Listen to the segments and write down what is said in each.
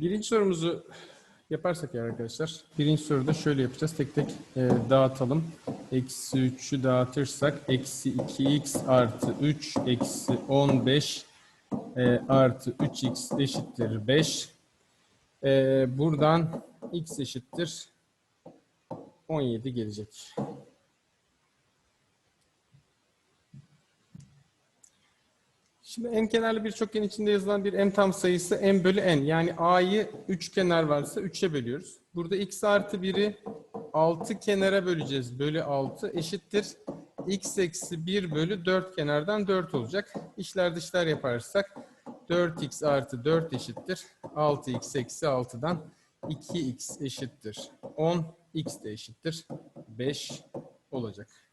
Birinci sorumuzu yaparsak ya arkadaşlar. Birinci soruda şöyle yapacağız. Tek tek e, dağıtalım. Eksi 3'ü dağıtırsak eksi 2x artı 3 eksi 15 e, artı 3x eşittir 5. E, buradan x eşittir 17 gelecek. Şimdi en kenarlı bir çokgen içinde yazılan bir m tam sayısı m bölü n. Yani a'yı 3 kenar varsa 3'e bölüyoruz. Burada x artı 1'i 6 kenara böleceğiz. Bölü 6 eşittir. x eksi 1 bölü 4 kenardan 4 olacak. İşler dışlar yaparsak 4x artı 4 eşittir. 6x eksi 6'dan 2x eşittir. 10 x de eşittir. 5 olacak.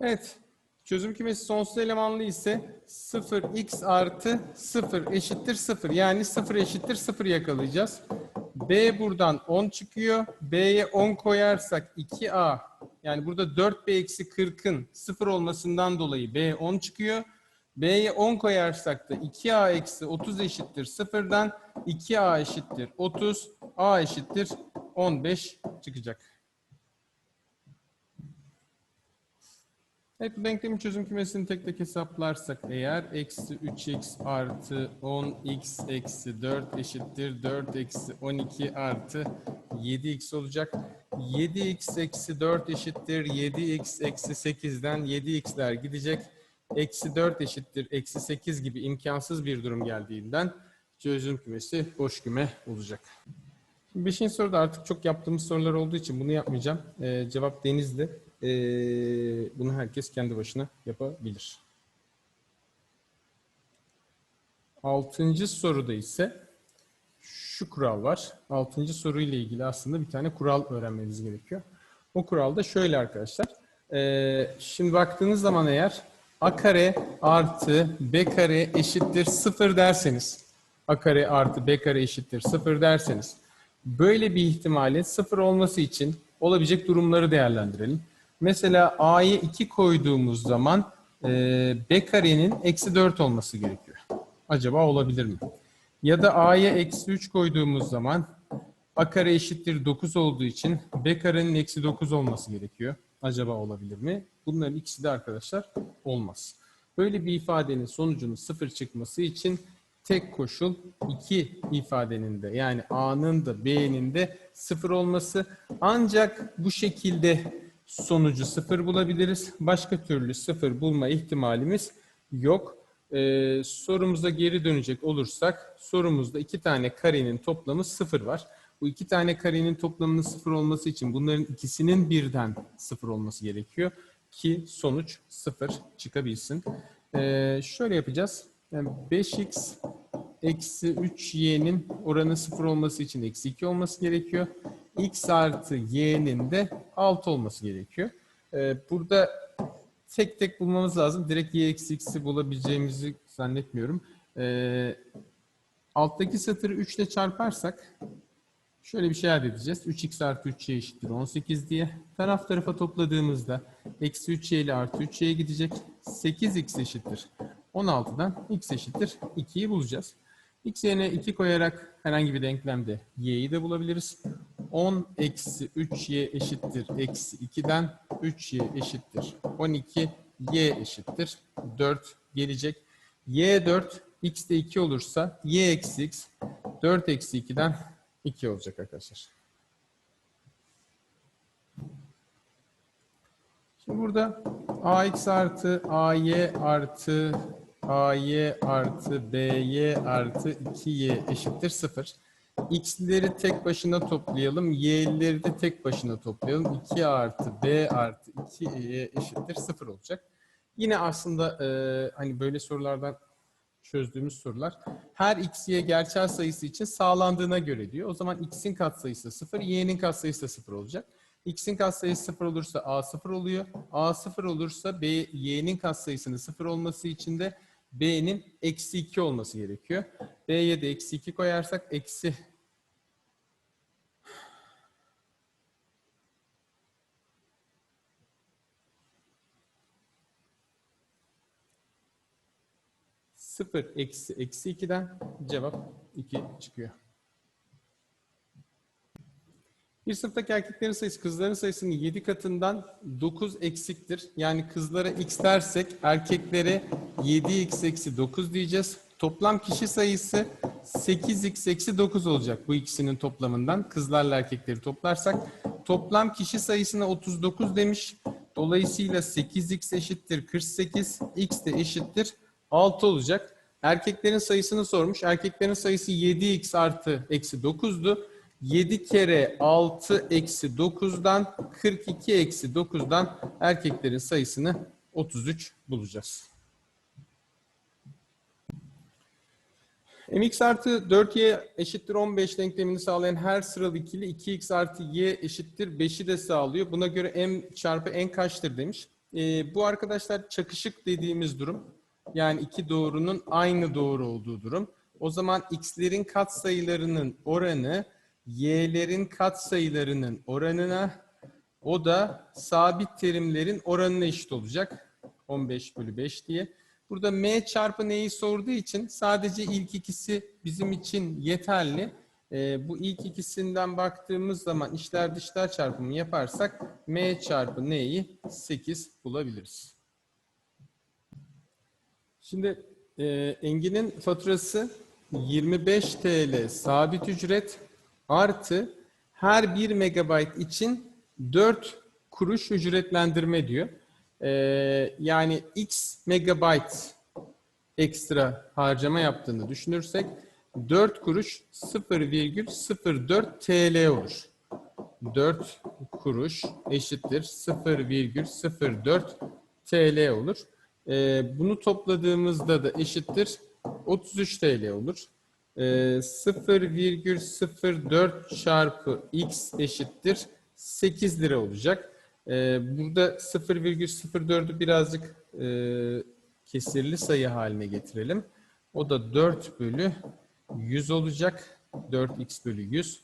Evet. Çözüm kümesi sonsuz elemanlı ise 0x artı 0 eşittir 0. Yani 0 eşittir 0 yakalayacağız. B buradan 10 çıkıyor. B'ye 10 koyarsak 2A yani burada 4B eksi 40'ın 0 olmasından dolayı B 10 çıkıyor. B'ye 10 koyarsak da 2A eksi 30 eşittir 0'dan 2A eşittir 30. A eşittir 15 çıkacak. Evet bu denklemin çözüm kümesini tek tek hesaplarsak eğer eksi 3x artı 10x eksi 4 eşittir 4 eksi 12 artı 7x olacak. 7x eksi 4 eşittir 7x eksi 8'den 7x'ler gidecek. Eksi 4 eşittir eksi 8 gibi imkansız bir durum geldiğinden çözüm kümesi boş küme olacak. Beşinci soruda artık çok yaptığımız sorular olduğu için bunu yapmayacağım. Ee, cevap denizde. Ee, bunu herkes kendi başına yapabilir. Altıncı soruda ise şu kural var. Altıncı soruyla ilgili aslında bir tane kural öğrenmeniz gerekiyor. O kural da şöyle arkadaşlar. Ee, şimdi baktığınız zaman eğer a kare artı b kare eşittir sıfır derseniz a kare artı b kare eşittir sıfır derseniz böyle bir ihtimalin sıfır olması için olabilecek durumları değerlendirelim. Mesela a'ya 2 koyduğumuz zaman e, b karenin eksi 4 olması gerekiyor. Acaba olabilir mi? Ya da a'ya eksi 3 koyduğumuz zaman a kare eşittir 9 olduğu için b karenin eksi 9 olması gerekiyor. Acaba olabilir mi? Bunların ikisi de arkadaşlar olmaz. Böyle bir ifadenin sonucunun sıfır çıkması için tek koşul iki ifadenin de yani a'nın da b'nin de sıfır olması. Ancak bu şekilde sonucu sıfır bulabiliriz. Başka türlü sıfır bulma ihtimalimiz yok. Ee, sorumuza geri dönecek olursak sorumuzda iki tane karenin toplamı sıfır var. Bu iki tane karenin toplamının sıfır olması için bunların ikisinin birden sıfır olması gerekiyor ki sonuç sıfır çıkabilsin. Ee, şöyle yapacağız. Yani 5x eksi 3y'nin oranı sıfır olması için eksi 2 olması gerekiyor. X artı y'nin de 6 olması gerekiyor. Ee, burada tek tek bulmamız lazım. Direkt y eksi x'i bulabileceğimizi zannetmiyorum. Ee, alttaki satırı 3 ile çarparsak şöyle bir şey elde edeceğiz. 3x artı 3y eşittir 18 diye. Taraf tarafa topladığımızda eksi 3y ile artı 3y'ye gidecek. 8x eşittir 16'dan x eşittir 2'yi bulacağız. x yerine 2 koyarak herhangi bir denklemde y'yi de bulabiliriz. 10 eksi 3y eşittir eksi 2'den 3y eşittir 12 y eşittir 4 gelecek. y 4 x de 2 olursa y eksi x 4 eksi 2'den 2 olacak arkadaşlar. Şimdi burada ax artı ay artı ay artı by artı 2y eşittir 0. x'leri tek başına toplayalım. y'leri de tek başına toplayalım. 2 artı b artı 2y eşittir 0 olacak. Yine aslında e, hani böyle sorulardan çözdüğümüz sorular her x, y gerçel sayısı için sağlandığına göre diyor. O zaman x'in katsayısı 0, y'nin katsayısı da 0 olacak. X'in katsayısı 0 olursa A 0 oluyor. A 0 olursa B, Y'nin katsayısının 0 olması için de B'nin eksi 2 olması gerekiyor. B'ye de eksi 2 koyarsak eksi 0 eksi eksi 2'den cevap 2 çıkıyor. Bir sınıftaki erkeklerin sayısı kızların sayısının 7 katından 9 eksiktir. Yani kızlara x dersek erkeklere 7x eksi 9 diyeceğiz. Toplam kişi sayısı 8x eksi 9 olacak bu ikisinin toplamından. Kızlarla erkekleri toplarsak. Toplam kişi sayısına 39 demiş. Dolayısıyla 8x eşittir 48, x de eşittir 6 olacak. Erkeklerin sayısını sormuş. Erkeklerin sayısı 7x artı eksi 9'du. 7 kere 6 eksi 9'dan 42 eksi 9'dan erkeklerin sayısını 33 bulacağız. mx artı 4y eşittir 15 denklemini sağlayan her sıralı ikili 2x artı y eşittir 5'i de sağlıyor. Buna göre m çarpı n kaçtır demiş. Ee, bu arkadaşlar çakışık dediğimiz durum. Yani iki doğrunun aynı doğru olduğu durum. O zaman x'lerin katsayılarının oranı y'lerin katsayılarının oranına o da sabit terimlerin oranına eşit olacak. 15 bölü 5 diye. Burada m çarpı n'yi sorduğu için sadece ilk ikisi bizim için yeterli. Ee, bu ilk ikisinden baktığımız zaman işler dışlar çarpımı yaparsak m çarpı n'yi 8 bulabiliriz. Şimdi e, Engin'in faturası 25 TL sabit ücret artı her 1 megabayt için 4 kuruş ücretlendirme diyor. Ee, yani x megabayt ekstra harcama yaptığını düşünürsek 4 kuruş 0,04 TL olur. 4 kuruş eşittir 0,04 TL olur. Ee, bunu topladığımızda da eşittir 33 TL olur. Ee, 0,04 çarpı x eşittir 8 lira olacak. Ee, burada 0,04'ü birazcık e, kesirli sayı haline getirelim. O da 4 bölü 100 olacak. 4x bölü 100.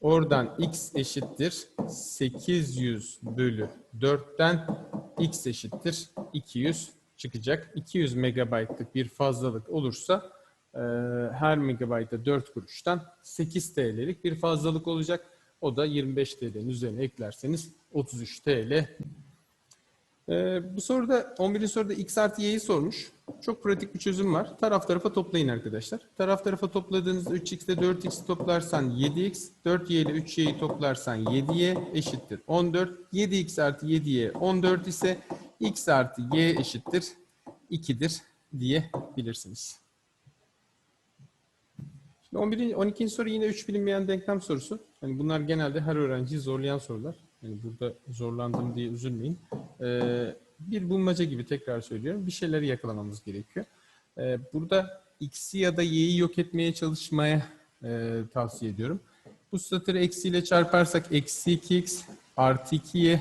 Oradan x eşittir 800 bölü 4'ten x eşittir 200 çıkacak. 200 megabaytlık bir fazlalık olursa e, her megabayta 4 kuruştan 8 TL'lik bir fazlalık olacak. O da 25 TL'nin üzerine eklerseniz 33 TL. Ee, bu soruda 11. soruda x artı y'yi sormuş. Çok pratik bir çözüm var. Taraf tarafa toplayın arkadaşlar. Taraf tarafa topladığınızda 3x ile 4x toplarsan 7x, 4y ile 3y'yi toplarsan 7y eşittir 14. 7x artı 7y 14 ise x artı y eşittir 2'dir diyebilirsiniz. Şimdi 11. 12. soru yine 3 bilinmeyen denklem sorusu. Yani bunlar genelde her öğrenciyi zorlayan sorular. Yani burada zorlandım diye üzülmeyin. Ee, bir bulmaca gibi tekrar söylüyorum. Bir şeyleri yakalamamız gerekiyor. Ee, burada x'i ya da y'yi yok etmeye çalışmaya e, tavsiye ediyorum. Bu satırı eksiyle çarparsak eksi 2x artı 2y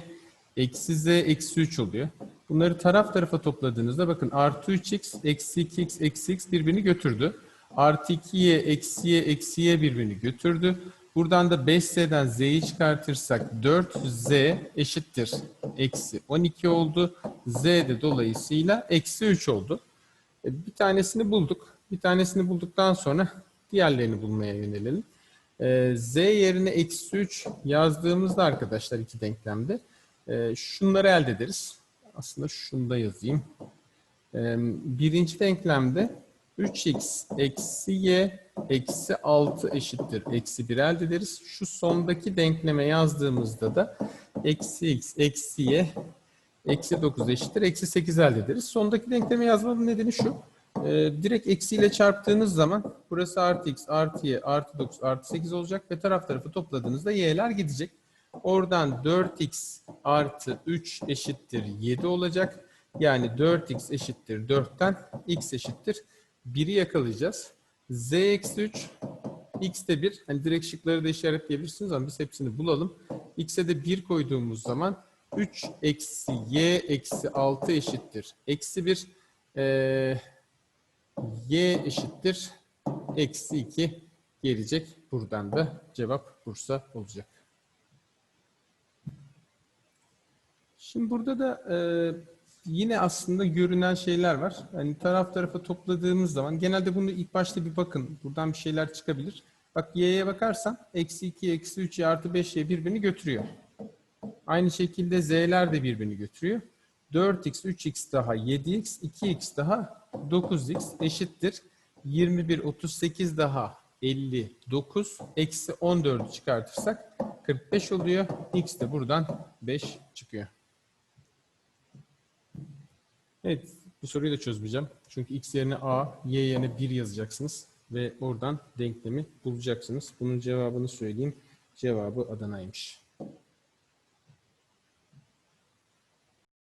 eksi z eksi 3 oluyor. Bunları taraf tarafa topladığınızda bakın artı 3x eksi 2x eksi x birbirini götürdü. Artı 2y eksi y eksi y birbirini götürdü. Buradan da 5z'den z'yi çıkartırsak 4z eşittir. Eksi 12 oldu. z de dolayısıyla eksi 3 oldu. E, Bir tanesini bulduk. Bir tanesini bulduktan sonra diğerlerini bulmaya yönelelim. E, z yerine eksi 3 yazdığımızda arkadaşlar iki denklemde e, şunları elde ederiz. Aslında şunu da yazayım. Birinci denklemde 3x eksi y eksi 6 eşittir. Eksi 1 elde ederiz. Şu sondaki denkleme yazdığımızda da eksi x eksi y eksi 9 eşittir. Eksi 8 elde ederiz. Sondaki denkleme yazmamın nedeni şu. Ee, direkt eksiyle çarptığınız zaman burası artı x artı y artı 9 artı 8 olacak ve taraf tarafı topladığınızda y'ler gidecek. Oradan 4x artı 3 eşittir 7 olacak. Yani 4x eşittir 4'ten x eşittir 1'i yakalayacağız. z eksi 3, x de 1. Hani direkt şıkları da işaretleyebilirsiniz ama biz hepsini bulalım. x'e de 1 koyduğumuz zaman 3 eksi y eksi 6 eşittir. Eksi 1 ee, y eşittir. Eksi 2 gelecek. Buradan da cevap Bursa olacak. Şimdi burada da e, yine aslında görünen şeyler var. Hani taraf tarafa topladığımız zaman genelde bunu ilk başta bir bakın. Buradan bir şeyler çıkabilir. Bak y'ye bakarsan eksi 2, eksi 3, y artı 5y birbirini götürüyor. Aynı şekilde z'ler de birbirini götürüyor. 4x, 3x daha 7x, 2x daha 9x eşittir. 21, 38 daha 59, eksi 14'ü çıkartırsak 45 oluyor. x de buradan 5 çıkıyor. Evet, bu soruyu da çözmeyeceğim. Çünkü x yerine a, y yerine 1 yazacaksınız ve oradan denklemi bulacaksınız. Bunun cevabını söyleyeyim. Cevabı Adana'ymış.